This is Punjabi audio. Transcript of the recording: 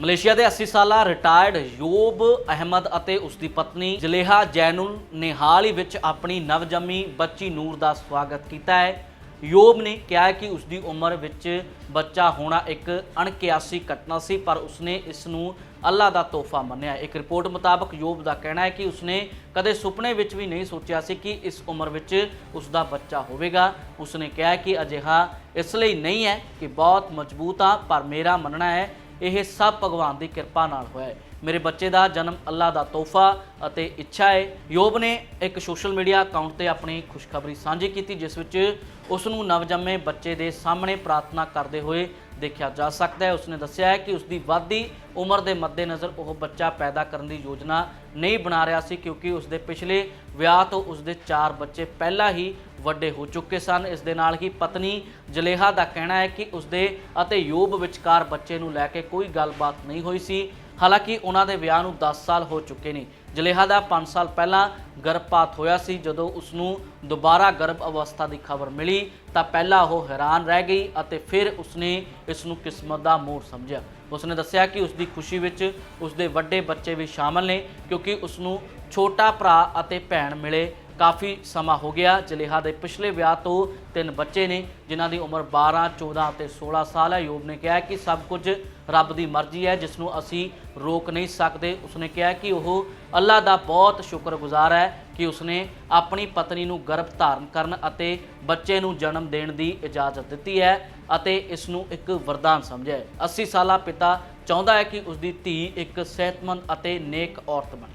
ਮਲੇਸ਼ੀਆ ਦੇ 80 ਸਾਲਾ ਰਿਟਾਇਰਡ ਯੋਬ ਅਹਿਮਦ ਅਤੇ ਉਸ ਦੀ ਪਤਨੀ ਜਲੇਹਾ ਜੈਨੁਲ ਨੇ ਹਾਲ ਹੀ ਵਿੱਚ ਆਪਣੀ ਨਵਜੰਮੀ ਬੱਚੀ ਨੂਰ ਦਾ ਸਵਾਗਤ ਕੀਤਾ ਹੈ। ਯੋਬ ਨੇ ਕਿਹਾ ਕਿ ਉਸ ਦੀ ਉਮਰ ਵਿੱਚ ਬੱਚਾ ਹੋਣਾ ਇੱਕ ਅਣਕਿਆਸੀ ਘਟਨਾ ਸੀ, ਪਰ ਉਸਨੇ ਇਸ ਨੂੰ ਅੱਲਾ ਦਾ ਤੋਹਫਾ ਮੰਨਿਆ ਇੱਕ ਰਿਪੋਰਟ ਮੁਤਾਬਕ ਯੋਬ ਦਾ ਕਹਿਣਾ ਹੈ ਕਿ ਉਸਨੇ ਕਦੇ ਸੁਪਨੇ ਵਿੱਚ ਵੀ ਨਹੀਂ ਸੋਚਿਆ ਸੀ ਕਿ ਇਸ ਉਮਰ ਵਿੱਚ ਉਸ ਦਾ ਬੱਚਾ ਹੋਵੇਗਾ। ਉਸਨੇ ਕਿਹਾ ਕਿ ਅਜਿਹਾ ਇਸ ਲਈ ਨਹੀਂ ਹੈ ਕਿ ਬਹੁਤ ਮਜ਼ਬੂਤ ਆ, ਪਰ ਮੇਰਾ ਮੰਨਣਾ ਹੈ ਇਹ ਸਭ ਭਗਵਾਨ ਦੀ ਕਿਰਪਾ ਨਾਲ ਹੋਇਆ ਹੈ। ਮੇਰੇ ਬੱਚੇ ਦਾ ਜਨਮ ਅੱਲਾ ਦਾ ਤੋਹਫਾ ਅਤੇ ਇੱਛਾ ਹੈ। ਯੋਬ ਨੇ ਇੱਕ ਸੋਸ਼ਲ ਮੀਡੀਆ ਅਕਾਊਂਟ ਤੇ ਆਪਣੀ ਖੁਸ਼ਖਬਰੀ ਸਾਂਝੀ ਕੀਤੀ, ਜਿਸ ਵਿੱਚ ਉਸ ਨੂੰ ਨਵਜੰਮੇ ਬੱਚੇ ਦੇ ਸਾਹਮਣੇ ਪ੍ਰਾਰਥਨਾ ਕਰਦੇ ਹੋਏ ਦੇਖਿਆ ਜਾ ਸਕਦਾ ਹੈ। ਉਸਨੇ ਦੱਸਿਆ ਹੈ ਕਿ ਉਸ ਦੀ ਵਾਧੀ ਉਮਰ ਦੇ ਮੱਦੇਨਜ਼ਰ ਉਹ ਬੱਚਾ ਪੈਦਾ ਕਰਨ ਦੀ ਯੋਜਨਾ ਨਹੀਂ ਬਣਾ ਰਿਹਾ ਸੀ, ਕਿਉਂਕਿ ਉਸ ਦੇ ਪਿਛਲੇ ਵਿਆਹ ਤੋਂ ਉਸ ਦੇ 4 ਬੱਚੇ ਪਹਿਲਾਂ ਹੀ ਵੱਡੇ ਹੋ ਚੁੱਕੇ ਸਨ। ਇਸ ਦੇ ਨਾਲ ਹੀ ਪਤਨੀ ਜਲੇਹਾ ਦਾ ਕਹਿਣਾ ਹੈ ਕਿ ਉਸਦੇ ਅਤੇ ਯੋਬ ਵਿਚਕਾਰ ਬੱਚੇ ਨੂੰ ਲੈ ਕੇ ਕੋਈ ਗੱਲਬਾਤ ਨਹੀਂ ਹੋਈ ਸੀ। ਹਾਲਾਂਕਿ ਉਹਨਾਂ ਦੇ ਵਿਆਹ ਨੂੰ 10 ਸਾਲ ਹੋ ਚੁੱਕੇ ਨੇ। ਜਲੇਹਾ ਦਾ 5 ਸਾਲ ਪਹਿਲਾਂ ਗਰਭਪਾਤ ਹੋਇਆ ਸੀ। ਜਦੋਂ ਉਸ ਨੂੰ ਦੁਬਾਰਾ ਗਰਭ ਅਵਸਥਾ ਦੀ ਖਬਰ ਮਿਲੀ, ਤਾਂ ਪਹਿਲਾਂ ਉਹ ਹੈਰਾਨ ਰਹਿ ਗਈ ਅਤੇ ਫਿਰ ਉਸਨੇ ਇਸ ਨੂੰ ਕਿਸਮਤ ਦਾ ਮੋੜ ਸਮਝਿਆ। ਉਸਨੇ ਦੱਸਿਆ ਕਿ ਉਸ ਦੀ ਖੁਸ਼ੀ ਵਿੱਚ ਉਸ ਦੇ ਵੱਡੇ ਬੱਚੇ ਵੀ ਸ਼ਾਮਲ ਨੇ, ਕਿਉਂਕਿ ਉਸ ਨੂੰ ਛੋਟਾ ਭਰਾ ਅਤੇ ਭੈਣ ਮਿਲੇ ਕਾਫੀ ਸਮਾਂ ਹੋ ਗਿਆ। ਜਲੇਹਾ ਦੇ ਪਿਛਲੇ ਵਿਆਹ ਤੋਂ ਤਿੰਨ ਬੱਚੇ ਨੇ, ਜਿਨ੍ਹਾਂ ਦੀ ਉਮਰ 12 14 ਅਤੇ 16 ਸਾਲ ਹੈ। ਯੋਬ ਨੇ ਕਿਹਾ ਕਿ ਸਭ ਕੁਝ ਰੱਬ ਦੀ ਮਰਜ਼ੀ ਹੈ, ਜਿਸ ਨੂੰ ਅਸੀਂ ਰੋਕ ਨਹੀਂ ਸਕਦੇ। ਉਸਨੇ ਕਿਹਾ ਕਿ ਉਹ ਅੱਲਾ ਦਾ ਬਹੁਤ ਸ਼ੁਕਰਗੁਜ਼ਾਰ ਹੈ ਕਿ ਉਸਨੇ ਆਪਣੀ ਪਤਨੀ ਨੂੰ ਗਰਭ ਧਾਰਨ ਕਰਨ ਅਤੇ ਬੱਚੇ ਨੂੰ ਜਨਮ ਦੇਣ ਦੀ ਇਜਾਜ਼ਤ ਦਿੱਤੀ ਹੈ ਅਤੇ ਇਸ ਨੂੰ ਇੱਕ ਵਰਦਾਨ ਸਮਝਿਆ ਹੈ। 80 ਸਾਲਾ ਪਿਤਾ ਚਾਹੁੰਦਾ ਹੈ ਕਿ ਉਸ ਦੀ ਧੀ ਇੱਕ ਸਿਹਤਮੰਦ ਅਤੇ ਨੇਕ ਔਰਤ ਬਣੇ।